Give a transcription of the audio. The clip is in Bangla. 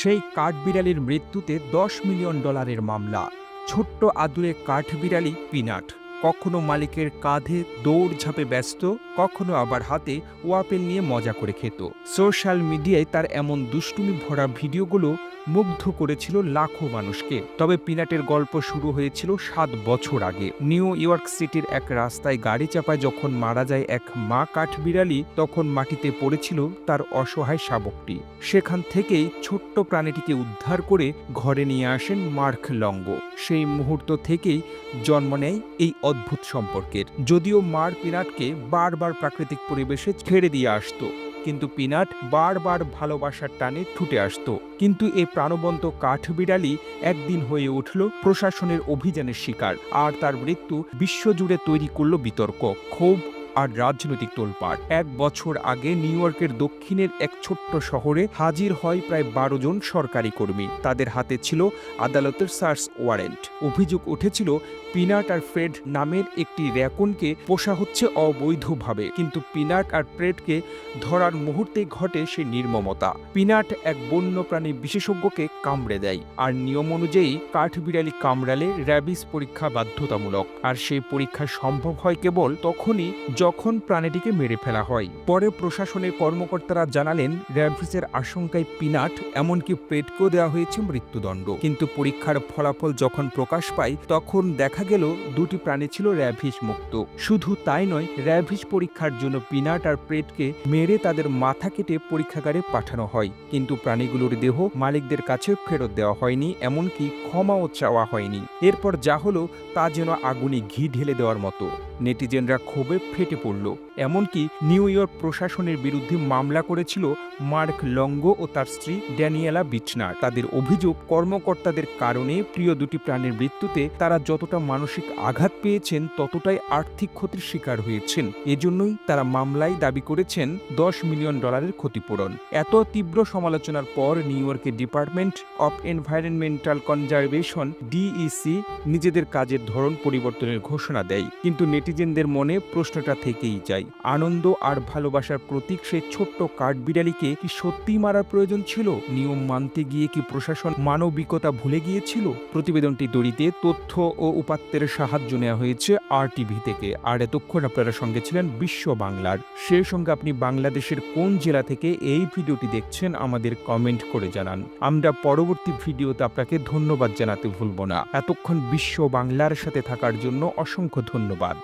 সেই কাঠবিড়ালির মৃত্যুতে দশ মিলিয়ন ডলারের মামলা। ছোট্ট আদুরে কাঠবিড়ালি পিনাট। কখনো মালিকের কাঁধে দৌড় ঝাঁপে ব্যস্ত, কখনো আবার হাতে ওয়াপেল নিয়ে মজা করে খেত। সোশ্যাল মিডিয়ায় তার এমন দুষ্টুমি ভরা ভিডিওগুলো মুগ্ধ করেছিল লাখো মানুষকে। তবে পিনাটের গল্প শুরু হয়েছিল সাত বছর আগে। নিউ ইয়র্ক সিটির এক রাস্তায় গাড়ি চাপায় যখন মারা যায় এক মা কাঠবিড়ালি, তখন মাটিতে পড়েছিল তার অসহায় শাবকটি। সেখান থেকেই ছোট্ট প্রাণীটিকে উদ্ধার করে ঘরে নিয়ে আসেন মার্ক লঙ্গ। সেই মুহূর্ত থেকেই জন্ম নেয় এই অদ্ভুত সম্পর্কের। যদিও মার পিনাটকে বারবার প্রাকৃতিক পরিবেশে ছেড়ে দিয়ে আসতো, কিন্তু পিনাট বারবার ভালোবাসার টানে ছুটে আসত। কিন্তু এই প্রাণবন্ত কাঠ বিড়ালি একদিন হয়ে উঠল প্রশাসনের অভিযানের শিকার, আর তার মৃত্যু বিশ্বজুড়ে তৈরি করল বিতর্ক। ক্ষোভ আর রাজনৈতিক তোলপাড়। এক বছর আগে নিউ ইয়র্কের দক্ষিণের এক ছোট্ট শহরে হাজির হয় প্রায় বারো জন সরকারি কর্মী। তাদের হাতে ছিল আদালতের সার্চ ওয়ারেন্ট। অভিযোগ উঠেছিল, পিনাট আর ফ্রেড নামের একটি র্যাকুনকে পোষা হচ্ছে অবৈধভাবে। কিন্তু পিনাট আর ফ্রেডকে ধরার মুহূর্তে ঘটে সে নির্মমতা। পিনাট এক বন্যপ্রাণী বিশেষজ্ঞকে কামড়ে দেয় আর নিয়ম অনুযায়ী কাঠবিড়ালি কামড়ালে র্যাবিস পরীক্ষা বাধ্যতামূলক। আর সেই পরীক্ষা সম্ভব হয় কেবল তখনই যখন প্রাণীটিকে মেরে ফেলা হয়। পরে প্রশাসনের কর্মকর্তারা জানালেন র্যাবিসের আশঙ্কায় পিনাট, এমনকি পেটকেও দেওয়া হয়েছে মৃত্যুদণ্ড। কিন্তু পরীক্ষার ফলাফল যখন প্রকাশ পায়, তখন দেখা গেল দুটি প্রাণী ছিল র্যাভিস মুক্ত। শুধু তাই নয় র্যাভিস পরীক্ষার জন্য পিনাট আর প্রেটকে মেরে তাদের মাথা কেটে পরীক্ষাগারে পাঠানো হয়। কিন্তু প্রাণীগুলোর দেহ মালিকদের কাছে ফেরত দেওয়া হয়নি, এমনকি ক্ষমাও চাওয়া হয়নি। এরপর যা হলো, তা যেন আগুনে ঘি ঢেলে দেওয়ার মতো। নেটিজেনরা ক্ষোভে ফেটে পড়ল, এমনকি নিউ ইয়র্ক প্রশাসনের বিরুদ্ধে মামলা করেছিল মার্ক লঙ্গ ও তার স্ত্রী ড্যানিয়েলা বিচনার তাদের অভিযোগ কর্মকর্তাদের কারণে প্রিয় দুটি প্রাণীর মৃত্যুতে তারা যতটা মানসিক আঘাত পেয়েছেন, ততটাই আর্থিক ক্ষতির শিকার হয়েছেন। এজন্যই তারা মামলায় দাবি করেছেন দশ মিলিয়ন ডলারের ক্ষতিপূরণ। এত তীব্র সমালোচনার পর নিউ ইয়র্কের department of environmental conservation, DEC, নিজেদের কাজের ধরন পরিবর্তনের ঘোষণা দেয়। কিন্তু নেটিজেনদের মনে প্রশ্নটা থেকেই যায়। আনন্দ আর ভালোবাসার প্রতীক সেই ছোট্ট কাঠবিড়ালিকে কি সত্যিই মারার প্রয়োজন ছিল? নিয়ম মানতে গিয়ে কি প্রশাসন মানবিকতা ভুলে গিয়েছিল? প্রতিবেদনটি দড়িতে তথ্য ও উপাত্তের সাহায্য নেওয়া হয়েছে আর টিভি থেকে। আর এতক্ষণ আপনারা সঙ্গে ছিলেন বিশ্ব বাংলার। সেই সঙ্গে আপনি বাংলাদেশের কোন জেলা থেকে এই ভিডিওটি দেখছেন আমাদের কমেন্ট করে জানান। আমরা পরবর্তী ভিডিওতে আপনাকে ধন্যবাদ জানাতে ভুলব না। এতক্ষণ বিশ্ব বাংলার সাথে থাকার জন্য অসংখ্য ধন্যবাদ।